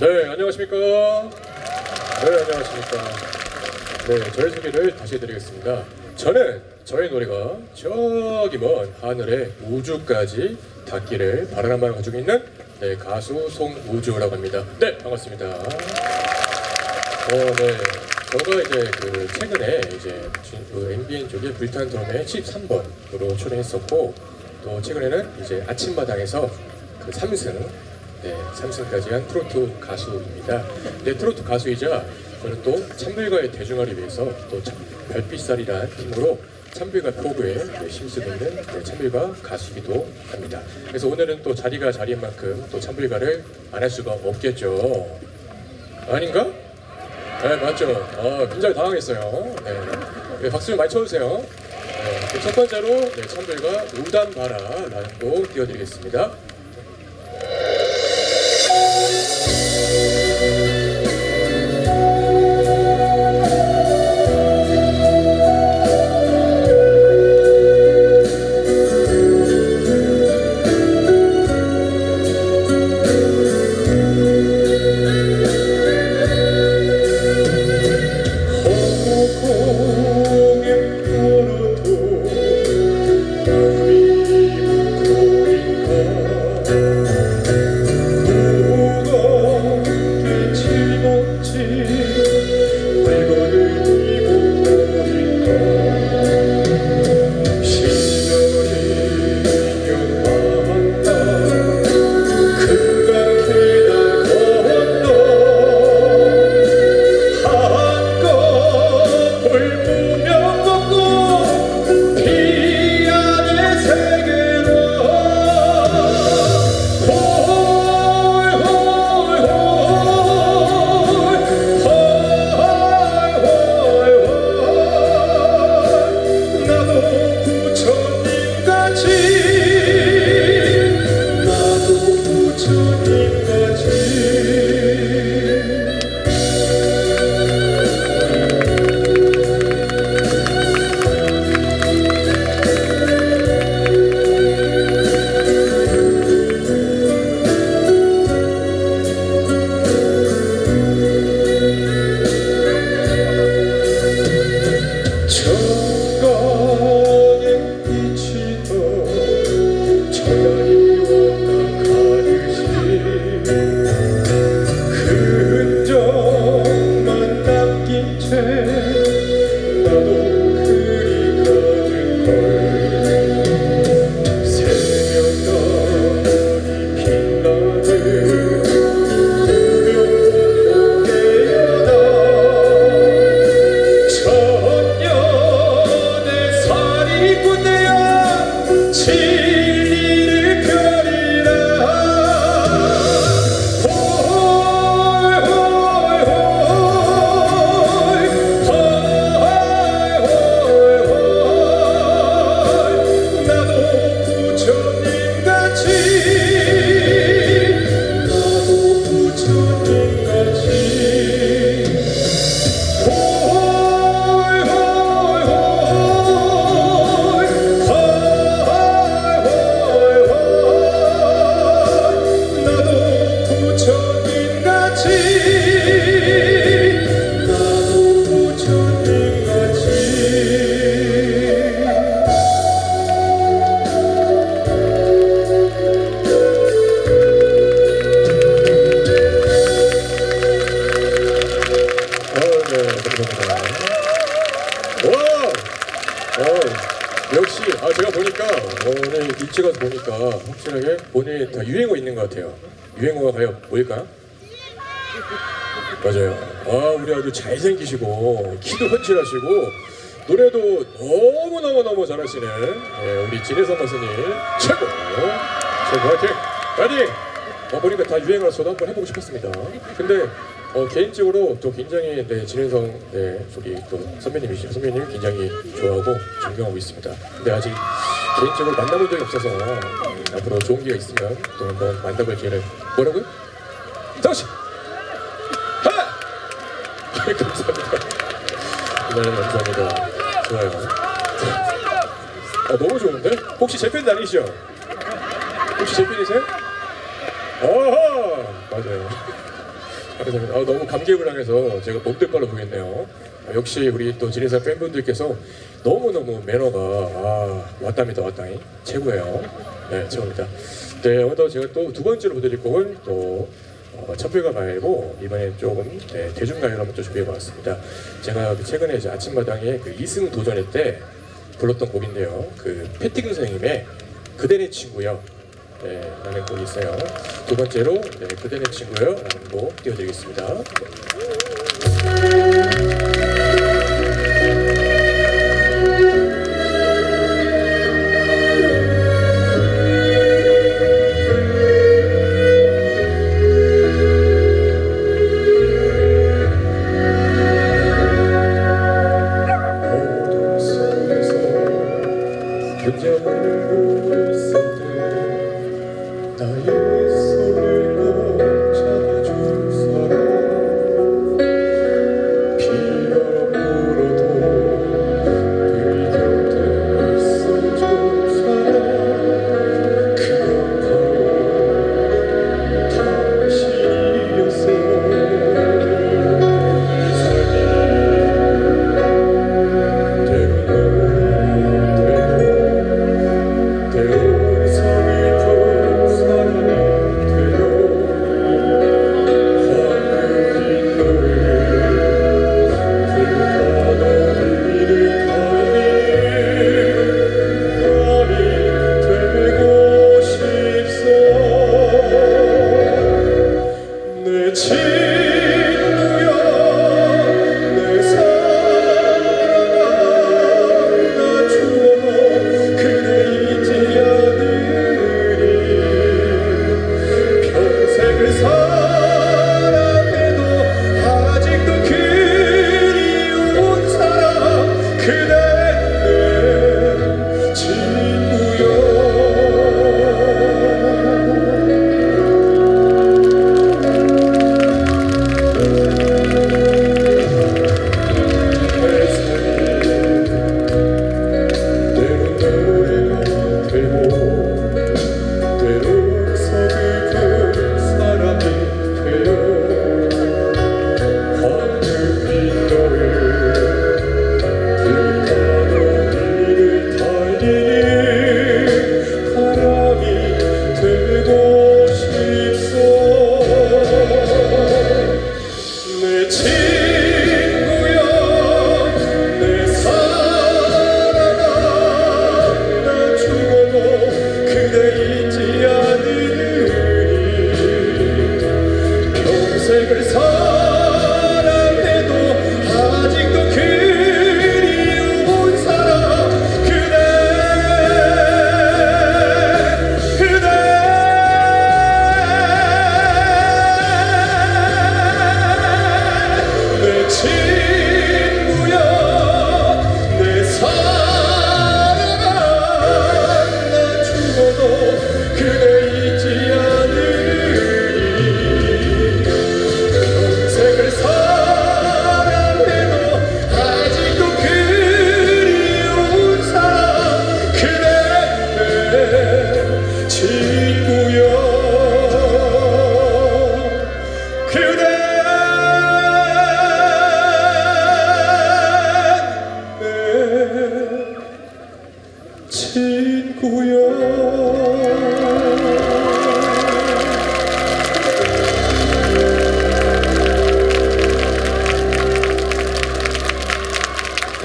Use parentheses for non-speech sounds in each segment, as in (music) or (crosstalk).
네, 안녕하십니까. 네, 안녕하십니까. 네, 저의 소개를 다시 해드리겠습니다. 저는 저의 노래가 저기 먼 하늘의 우주까지 닿기를 바라는 마음을 가지고 있는 네, 가수 송우주라고 합니다. 네, 반갑습니다. 어, 네. 저가 이제 그 최근에 이제 진- 그 MBN 쪽에 불탄 드럼의 13번으로 출연했었고 또 최근에는 이제 아침마당에서 그 3승 네, 3승까지 한 트로트 가수입니다. 네, 트로트 가수이자 저는 또 찬불가의 대중화를 위해서 또 참- 별빛살이라는 팀으로 찬불가 포부에 네, 심수듣는 네, 찬불가 가수이기도 합니다. 그래서 오늘은 또 자리가 자리인 만큼 또 찬불가를 안 할 수가 없겠죠. 아닌가? 네 맞죠. 아 굉장히 당황했어요. 네, 네 박수 좀 많이 쳐주세요. 네, 그첫 번째로 네, 찬별과 우단 바라라는 곡 띄워드리겠습니다. 뭘까요? 맞아요. 아, 우리 아주 잘생기시고, 키도 훤칠하시고, 노래도 너무너무너무 잘하시는, 예, 우리 진혜선 가수님, 최고! 최고 화이팅! 화이팅! 어, 보니까 다 유행어라 저도 한번 해보고 싶었습니다. 근데 어, 개인적으로 또 굉장히 네, 진혜성 네, 저기 또 선배님이시죠. 선배님 굉장히 좋아하고 존경하고 있습니다. 근데 아직 개인적으로 만나본 적이 없어서 음, 앞으로 좋은 기회가 있으면 또 한번 만나볼 기회를 뭐라고요? 다시 하나! 감사합니다. 네, 감사합니다. 좋아요. 아, 너무 좋은데? 혹시 제 팬 아니시죠? 혹시 제 팬이세요? 어허! 맞아요. 감사합니다. 아, 너무 감개무량해서 제가 몸둘바로 보겠네요. 아, 역시 우리 또 지리산 팬분들께서 너무너무 매너가 아, 왔답니다, 왔다니. 최고예요. 네, 최고입니다. 네, 오늘 제가 또 두 번째로 보여드릴 곡은 또 어, 첩필가 말고 이번엔 조금 네, 대중가요를 한번 또 준비해봤습니다. 제가 그 최근에 이제 아침마당에 그 2승 도전회 때 불렀던 곡인데요. 그 패티금 선생님의 그대 내 친구요. 네, 라는 곡이 있어요. 두 번째로 네, 그대 내 친구요. 라는 곡 띄워드리겠습니다.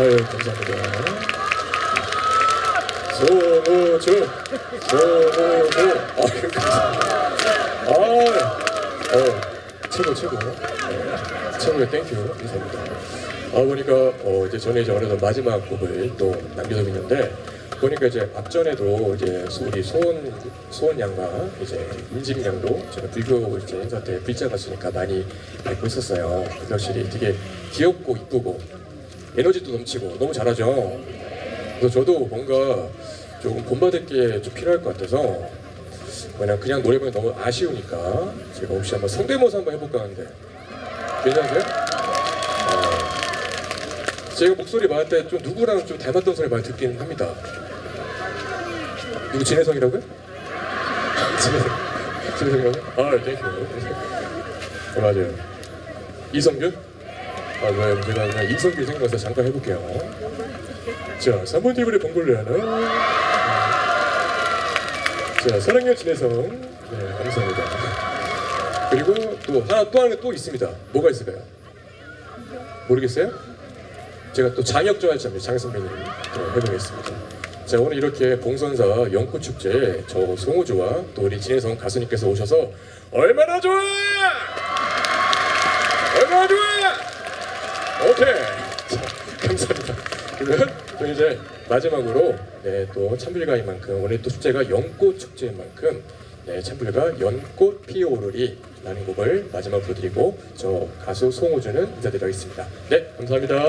아유 감사합니다. 소모주 소모주 아유 감사합니다. 아, 어 최고 최고 네, 최고의 땡큐 감사합니다. 아 보니까 어 이제 전에 이제 어느덧 마지막 곡을 또 남겨두고 있는데 보니까 이제 앞전에도 이제 우리 소원 소원 양과 이제 임진 양도 제가 불교 이제 행사 때 빌자 갔으니까 많이 뵙고 있었어요. 확실히 되게 귀엽고 이쁘고 에너지도 넘치고 너무 잘하죠. 그래서 저도 뭔가 조금 본받을 게 좀 필요할 것 같아서 그냥 그냥 노래방이 너무 아쉬우니까 제가 혹시 한번 성대모사 한번 해볼까 하는데 괜찮으세요? 어, 제가 목소리 말할 때 좀 누구랑 좀 닮았던 소리 많이 듣긴 합니다. 누구 진혜성이라고요? (laughs) 진혜성 진혜성이라고요? 아 땡큐 어, 맞아요 이성균? 아, 왜 제가 그냥 이성균 생각해서 잠깐 해볼게요. 자, 3번 테이블의 봉골레하는 자, 사랑의 진혜성 네, 감사합니다. 그리고 또 하나 또 하나 또 있습니다. 뭐가 있을까요? 모르겠어요? 제가 또 장혁 않나요? 장 선배님 또 해보겠습니다. 자 오늘 이렇게 봉선사 연꽃 축제 저 송우주와 또 우리 진혜성 가수님께서 오셔서 얼마나 좋아! 얼마나 좋아! 또 이제 마지막으로 네, 또 찬불가인 만큼 오늘 또 축제가 연꽃 축제인 만큼 네, 찬불가 연꽃 피어오르리 라는 곡을 마지막으로 불러드리고 저 가수 송우주는 인사드리겠습니다. 네, 감사합니다.